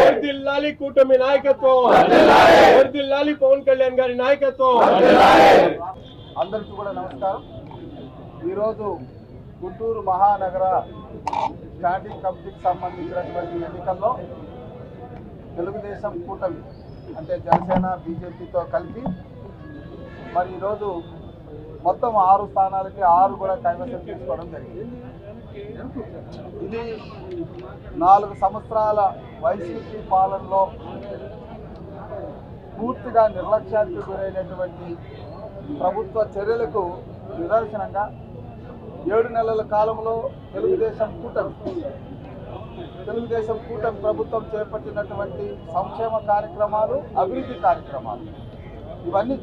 వర్దిల్లాలి కూటమి నాయకత్వం. వర్దిల్లాలి పవన్ కళ్యాణ్ గారి నాయకత్వం. అందరికీ కూడా నమస్కారం. ఈరోజు గుంటూరు మహానగర స్టాండింగ్ కమిటీకి సంబంధించినటువంటి ఎన్నికల్లో తెలుగుదేశం కూటమి అంటే జనసేన బీజేపీతో కలిపి మరి ఈరోజు మొత్తం ఆరు స్థానాలకి ఆరు కూడా కైవసం తీసుకోవడం జరిగింది. ఇది నాలుగు సంవత్సరాల వైసీపీ పాలనలో పూర్తిగా నిర్లక్ష్యానికి గురైనటువంటి ప్రభుత్వ చర్యలకు నిదర్శనంగా ఏడు నెలల కాలంలో తెలుగుదేశం కూటమి తెలుగుదేశం కూటమి ప్రభుత్వం చేపట్టినటువంటి సంక్షేమ కార్యక్రమాలు అభివృద్ధి కార్యక్రమాలు. ఇవన్నీ